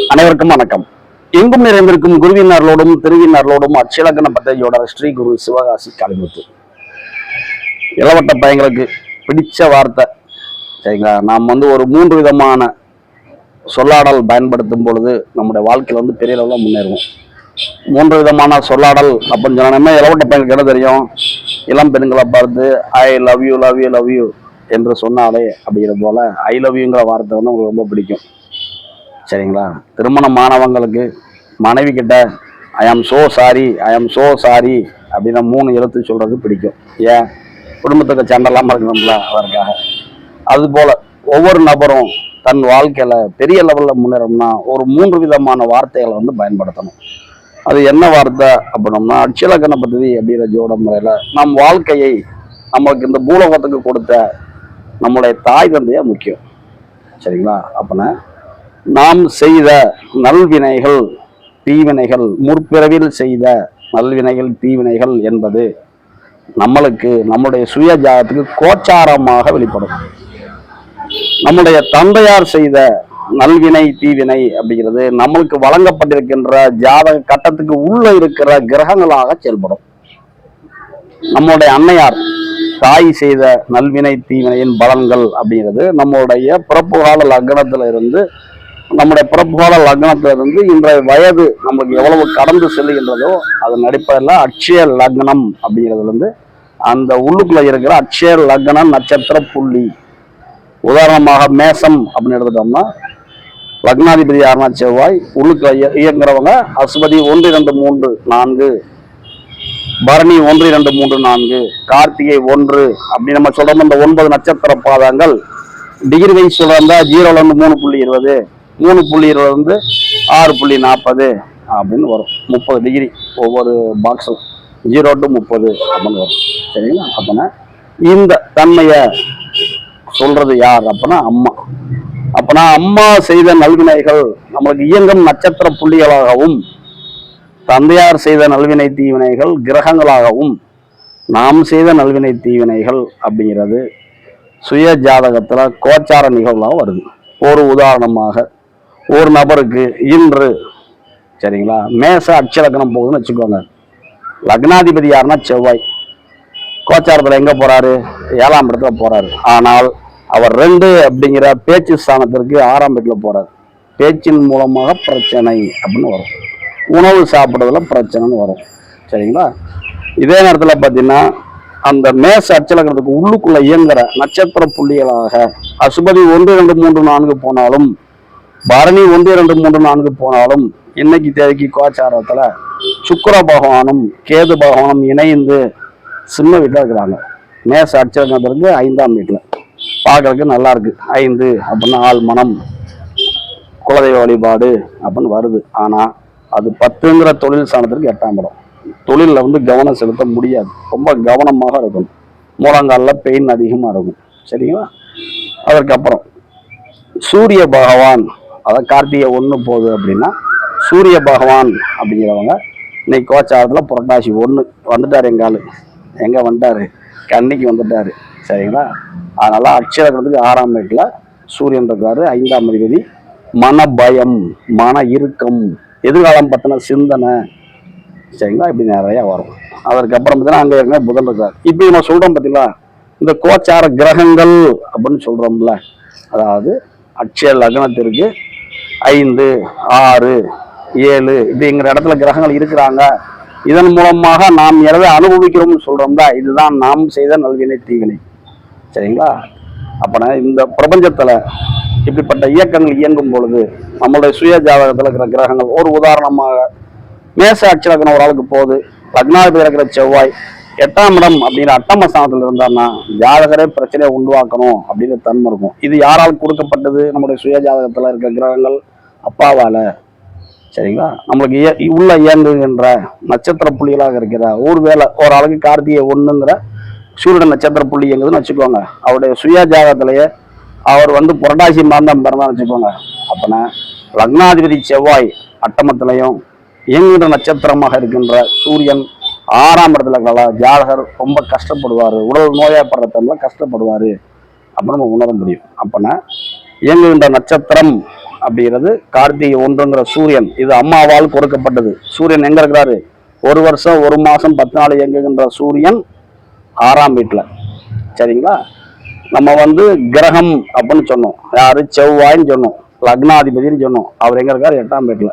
அனைவருக்கும் வணக்கம். எங்கும் நிறைந்திருக்கும் குருவினர்களோடும் திருவினர்களோடும் அச்சிலக்கண பദ്ധதியோட ஸ்ரீ குரு சிவகாசி காளிமுத்து. இளவட்ட பையங்களுக்கு பிடிச்ச வார்த்தை. சரிங்களா? நாம் வந்து ஒரு மூன்று விதமான சொல்லாடல் பயன்படுத்தும் பொழுது நம்முடைய வாழ்க்கையில் வந்து பெரிய அளவில் முன்னேறுவோம். மூன்று விதமான சொல்லாடல் அப்படின்னு சொன்னோம்னா இளவட்ட பையனுக்கு என்ன தெரியும்? இளம் பெண்களை பார்த்து I love you love you love you என்று சொன்னாலே அப்படிங்கிற போல ஐ லவ் யூங்கிற வார்த்தை வந்து உங்களுக்கு ரொம்ப பிடிக்கும். சரிங்களா? திருமணமானவங்களுக்கு மனைவி கிட்ட ஐ ஆம் சோ சாரி ஐ ஆம் சோ சாரி அப்படின்னு மூணு எழுத்து சொல்றது பிடிக்கும். ஏன்? குடும்பத்துக்கு சண்டெல்லாம் இருக்கணும்ல அதற்காக அதுபோல் ஒவ்வொரு நபரும் தன் வாழ்க்கையில் பெரிய லெவலில் முன்னேறோம்னா ஒரு மூன்று விதமான வார்த்தைகளை வந்து பயன்படுத்தணும். அது என்ன வார்த்தை அப்படின்னோம்னா அட்சலக்கண பദ്ധதி அப்படிங்கிற ஜோட முறையில் நம் வாழ்க்கையை நமக்கு இந்த பூலோகத்துக்கு கொடுத்த நம்முடைய தாய் தந்தையாக முக்கியம். சரிங்களா? அப்பனா நாம் செய்த நல்வினைகள் தீவினைகள் முற்பிறவில் செய்த நல்வினைகள் தீவினைகள் என்பது நம்மளுக்கு நம்முடைய சுய ஜாதத்துக்கு கோச்சாரமாக வெளிப்படும். நம்முடைய தந்தையார் செய்த நல்வினை தீவினை அப்படிங்கிறது நம்மளுக்கு வழங்கப்பட்டிருக்கின்ற ஜாதக கட்டத்துக்கு உள்ள இருக்கிற கிரகங்களாக செயல்படும். நம்முடைய அன்னையார் தாய் செய்த நல்வினை தீவினையின் பலன்கள் அப்படிங்கிறது நம்மளுடைய பிறப்பு கால லக்னத்துல இருந்து நம்முடைய பிறப்பு லக்னத்திலிருந்து இன்றைய வயது நமக்கு எவ்வளவு கடந்து செல்லுகின்றதோ அதன் அடிப்படையில் அட்சய லக்னம் அப்படிங்கிறதுலேருந்து அந்த உள்ளுக்குள்ள இருக்கிற அட்சய லக்ன நட்சத்திர புள்ளி. உதாரணமாக மேசம் அப்படின்னு எடுத்துட்டோம்னா லக்னாதிபதி யாருனா செவ்வாய் உள்ளுக்குள்ள இய- இயங்குறவங்க அசுபதி ஒன்று இரண்டு மூன்று நான்கு. பரணி ஒன்று இரண்டு மூன்று நான்கு. கார்த்திகை ஒன்று அப்படி நம்ம சொல்றோம். இந்த ஒன்பது நட்சத்திர பாதங்கள் டிகிரி வைஸ் சொல்றா ஜீரோல இருந்து மூணு புள்ளி இருபது. மூணு புள்ளி இருபது ஆறு புள்ளி நாற்பது அப்படின்னு வரும். முப்பது டிகிரி ஒவ்வொரு பாக்ஸும் ஜீரோ டு முப்பது அப்படின்னு வரும். சரிங்களா? அப்பனா இந்த தன்மையை சொல்றது யார் அப்பனா அம்மா. அப்போனா அம்மா செய்த நல்வினைகள் நம்மளுக்கு இயங்கும் நட்சத்திர புள்ளிகளாகவும் தந்தையார் செய்த நல்வினை தீவினைகள் கிரகங்களாகவும் நாம் செய்த நல்வினை தீவினைகள் அப்படிங்கிறது சுய ஜாதகத்தில் கோச்சார நிகழ்வாக வருது. ஒரு உதாரணமாக ஒரு நபருக்கு இன்று சரிங்களா மேச அச்சலக்கணம் போகுதுன்னு வச்சுக்கோங்க. லக்னாதிபதி யாருன்னா செவ்வாய். கோச்சாரத்தில் எங்கே போகிறாரு ஏழாம் இடத்துல போகிறாரு ஆனால் அவர் ரெண்டு அப்படிங்கிற பேச்சு ஸ்தானத்திற்கு ஆறாம் இடத்துல போகிறார் பேச்சின் மூலமாக பிரச்சனை அப்படின்னு வரும். உணவு சாப்பிட்றதுல பிரச்சனைன்னு வரும். சரிங்களா? இதே நேரத்தில் பார்த்தீங்கன்னா அந்த மேச அச்சலக்கிறதுக்கு உள்ளுக்குள்ளே இயங்குகிற நட்சத்திர புள்ளிகளாக அசுபதி ஒன்று ரெண்டு மூன்று நான்கு போனாலும் பரணி ஒன்று ரெண்டு மூன்று நான்கு போனாலும் இன்னைக்கு தேதிக்கு கோச்சாரத்தில் சுக்கர பகவானும் கேது பகவானும் இணைந்து சின்ன வீட்டில் இருக்கிறாங்க. மேச அச்சலக்கிறதுக்கு ஐந்தாம் வீட்டில். பார்க்கறதுக்கு நல்லா இருக்கு. ஐந்து அப்படின்னா ஆள் மனம் குலதெய்வ வழிபாடு அப்படின்னு வருது. ஆனால் அது பத்துங்கிற தொழில் சாணத்திற்கு எட்டாம் இடம். தொழிலில் வந்து கவனம் செலுத்த முடியாது. ரொம்ப கவனமாக இருக்கணும். மூலங்காலில் பெயின் அதிகமாக இருக்கும். சரிங்களா? அதற்கப்புறம் சூரிய பகவான் அதாவது கார்த்திகை ஒன்று போகுது அப்படின்னா சூரிய பகவான் அப்படிங்கிறவங்க இன்னைக்கு கோச்சாரத்தில் புரட்டாசி ஒன்று வந்துட்டார் எங்க எங்கே வந்துட்டாரு? கன்னிக்கு வந்துட்டாரு. சரிங்களா? அதனால் அக்ஷரத்துக்கு ஆறாம் வீட்டில் சூரியன் இருக்காரு. ஐந்தாம் அதிபதி மன பயம் மன இறுக்கம் எதிர்காலம் பற்றின சிந்தனை. சரிங்களா? இப்படி நிறையா வரும். அதற்கப்புறம் பார்த்தீங்கன்னா அங்கே இருக்க புதன் இருக்கார். இப்படி நம்ம சொல்கிறோம் பார்த்தீங்களா? இந்த கோச்சார கிரகங்கள் அப்படின்னு சொல்கிறோம்ல அதாவது அட்சய லக்னத்திற்கு ஐந்து ஆறு ஏழு இப்படிங்கிற இடத்துல கிரகங்கள் இருக்கிறாங்க. இதன் மூலமாக நாம் எதை அனுபவிக்கிறோம்னு சொல்றோம்ல இதுதான் நாம் செய்த நல்வினை தீவினை. சரிங்களா? அப்போனா இந்த பிரபஞ்சத்தில் இப்படிப்பட்ட இயக்கங்கள் இயங்கும் பொழுது நம்மளுடைய சுய ஜாதகத்தில் இருக்கிற கிரகங்கள் ஒரு உதாரணமாக மேச அட்சலக்கணம் ஒரு ஆளுக்கு போகுது லக்னாதிபதி இருக்கிற செவ்வாய் எட்டாம் இடம் அப்படிங்கிற அட்டம ஸ்தானத்தில் இருந்தாருன்னா ஜாதகரே பிரச்சனையை உண்டாக்கணும் அப்படிங்கிற தன்மை இருக்கும். இது யாரால் கொடுக்கப்பட்டது? நம்முடைய சுய ஜாதகத்தில் இருக்கிற கிரகங்கள் அப்பாவால. சரிங்களா? நம்மளுக்கு இய- உள்ள இயங்குகின்ற நட்சத்திர புள்ளிகளாக இருக்கிற ஒருவேளை ஒரு ஆளுக்கு கார்த்திகை ஒண்ணுங்கிற சூரியன் நட்சத்திர புள்ளி இயங்குதுன்னு வச்சுக்கோங்க. அவருடைய சுயஜாதகத்திலேயே அவர் வந்து புரட்டாசி மாந்தம் பிறந்தான்னு வச்சுக்கோங்க. அப்பனா லக்னாதிபதி செவ்வாய் அட்டமத்திலையும் இயங்குகின்ற நட்சத்திரமாக இருக்கின்ற சூரியன் ஆறாம் இடத்துல இருக்கிற ஜாதகர் ரொம்ப கஷ்டப்படுவார். உடல் நோயாப்படுற டைம்ல கஷ்டப்படுவார். அப்படின்னு நம்ம உணர முடியும். அப்பனா இயங்குகின்ற நட்சத்திரம் அப்படிங்கிறது கார்த்திகை ஒன்றுங்கிற சூரியன். இது அம்மாவால் கொடுக்கப்பட்டது சூரியன் எங்க இருக்கிறாரு? ஒரு வருஷம் ஒரு மாசம் பத்து நாள் இயங்குகின்ற சூரியன் ஆறாம் வீட்டில் சரிங்களா? நம்ம வந்து கிரகம் அப்படின்னு சொன்னோம். யாரு? செவ்வாய்ன்னு சொன்னோம். லக்னாதிபதினு சொன்னோம். அவர் எங்க இருக்காரு? எட்டாம் வீட்டில்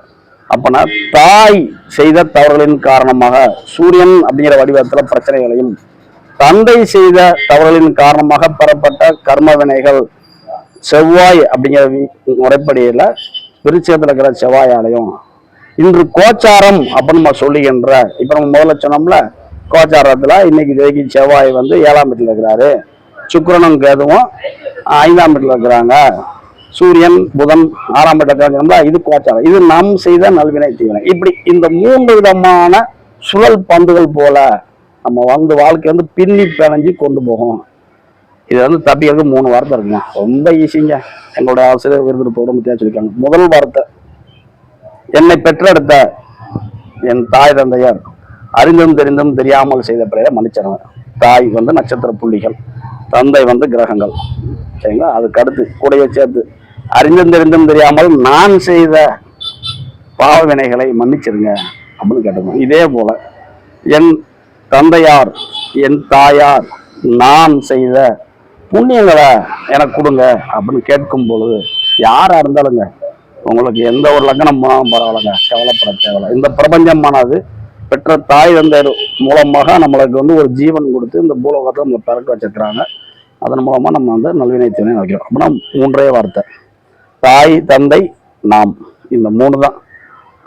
அப்பனா தாய் செய்த தவறுகளின் காரணமாக சூரியன் அப்படிங்கிற வடிவத்தில் பிரச்சனைகளையும் தந்தை செய்த தவறுகளின் காரணமாக பெறப்பட்ட கர்ம வினைகள் செவ்வாய் அப்படிங்கிற முறைப்படியில் முறைப்படியில இருக்கிற இருக்கிற ஆலயம். இன்று கோச்சாரம் அப்படின்னு நம்ம சொல்லுகின்ற இப்போ நம்ம முதல்ல சொன்னோம்ல கோச்சாரத்தில் இன்னைக்கு தேக்கி செவ்வாய் வந்து ஏழாம் வீட்டில் இருக்கிறாரு. சுக்கரனும் கேதுவும் ஐந்தாம் வீட்டில் இருக்கிறாங்க. சூரியன் புதன் ஆறாம் வீட்டில் இருக்கிறாங்க இது கோச்சாரம். இது நாம் செய்த நல்வினை தீவினை. இப்படி இந்த மூன்று விதமான சுழல் பந்துகள் போல நம்ம வந்து வாழ்க்கை வந்து பின்னி பிணைஞ்சு கொண்டு போகும். இது வந்து தப்பிக்கிறதுக்கு மூணு வார்த்தை இருக்குங்க ரொம்ப ஈஸிங்க எங்களுடைய ஆசிரியர் விருது போட முத்தியா சொல்லியிருக்காங்க. முதல் வார்த்தை என்னை பெற்றெடுத்த என் தாய் தந்தையார் அறிந்தும் தெரிந்தும் தெரியாமல் செய்த பிழையை மன்னிச்சிருங்க தாய் வந்து நட்சத்திர புள்ளிகள் தந்தை வந்து கிரகங்கள். சரிங்களா? அதுக்கு அடுத்து கூடைய சேர்த்து அறிந்தும் தெரிந்தும் தெரியாமல் நான் செய்த பாவ வினைகளை மன்னிச்சிருங்க அப்படின்னு கேட்டிருந்தோம் இதே போல என் தந்தையார் என் தாயார் நான் செய்த புண்ணியங்களை எனக்கு கொடுங்க அப்படின்னு கேட்கும் பொழுது யாரா இருந்தாலுங்க உங்களுக்கு எந்த ஒரு லக்னம் போனாலும் பரவாயில்லைங்க கவலைப்பட தேவையில்ல. இந்த பிரபஞ்சமானது பெற்ற தாய் தந்தை மூலமாக நம்மளுக்கு வந்து ஒரு ஜீவன் கொடுத்து இந்த பூலோகத்தை நம்ம பிறக்க வச்சிருக்கிறாங்க. அதன் மூலமா நம்ம வந்து நல்வினை தீவினை வைக்கிறோம் அப்படின்னா மூன்றே வார்த்தை. தாய் தந்தை நாம். இந்த மூணு தான்.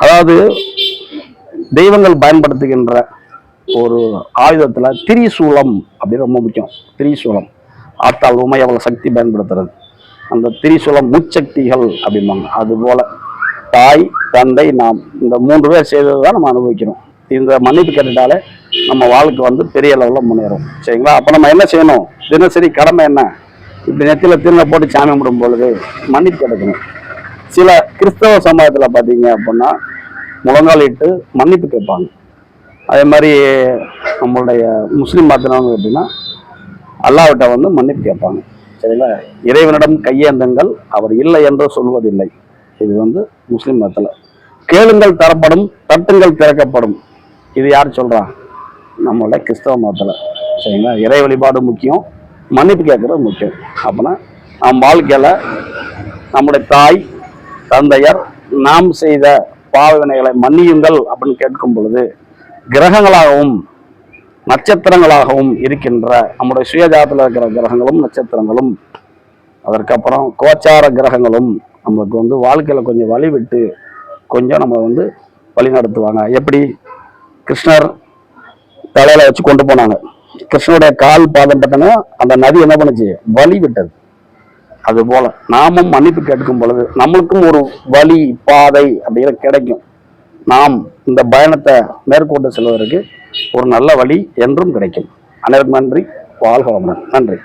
அதாவது தெய்வங்கள் பயன்படுத்துகின்ற ஒரு ஆயுதத்துல திரிசூலம் அப்படின்னு ரொம்ப முக்கியம். திரிசூலம். ஆத்தாள் உமை சக்தி பயன்படுத்துறது. அந்த திரிசூலம் முச்சக்திகள் அப்படிம்பாங்க. அது போல தாய் தந்தை நாம் இந்த மூன்று பேர் செய்தது தான் நம்ம அனுபவிக்கிறோம். இந்த மன்னிப்பு கேட்டுட்டாலே நம்ம வாழ்க்கை வந்து பெரிய லெவலில் முன்னேறும். சரிங்களா? அப்போ நம்ம என்ன செய்யணும்? தினசரி கடமை என்ன? இப்படி நெத்தியில் திருந போட்டு சாமி கும்பிடும் பொழுது மன்னிப்பு கிடைக்கணும் சில கிறிஸ்தவ சமுதாயத்தில் பார்த்தீங்க அப்படின்னா முழங்கால் இட்டு மன்னிப்பு கேட்பாங்க. அதே மாதிரி நம்மளுடைய முஸ்லீம் மாத்தினவங்க எப்படின்னா அல்லாஹ்விட்ட வந்து மன்னிப்பு கேட்பாங்க. சரிங்களா? இறைவனிடம் கையேந்துங்கள் அவர் இல்லை என்று சொல்வதில்லை. இது வந்து முஸ்லீம் மதத்தில். கேளுங்கள் தரப்படும் தட்டுங்கள் திறக்கப்படும். இது யார் சொல்றா? நம்மளுடைய கிறிஸ்தவ மதத்தில். சரிங்களா? இறை வழிபாடு முக்கியம் மன்னிப்பு கேட்கறது முக்கியம். அப்போனா நம் வாழ்க்கையில் நம்முடைய தாய் தந்தையர் நாம் செய்த பாவ வினைகளை மன்னியுங்கள் அப்படின்னு கேட்கும் பொழுது கிரகங்களாகவும் நட்சத்திரங்களாகவும் இருக்கின்ற நம்முடைய சுயஜாதத்தில் இருக்கிற கிரகங்களும் நட்சத்திரங்களும். அதற்கப்புறம் கோச்சார கிரகங்களும் நம்மளுக்கு வந்து வாழ்க்கையில் கொஞ்சம் வழி விட்டு கொஞ்சம் நம்ம வந்து வழி நடத்துவாங்க. எப்படி? கிருஷ்ணர் தலையில் வச்சு கொண்டு போனாங்க. கிருஷ்ணனுடைய கால் பாதம் பார்த்தோன்னா அந்த நதி என்ன பண்ணுச்சு? வழி விட்டது அது போல நாமும் மன்னிப்பு கேட்கும் பொழுது நம்மளுக்கும் ஒரு வழி பாதை அப்படிங்கிற கிடைக்கும். நாம் இந்த பயணத்தை மேற்கொண்டு செல்வதற்கு ஒரு நல்ல வழி என்றும் கிடைக்கும். அனைவருக்கும் நன்றி. வாழ்க வளமுடன். நன்றி.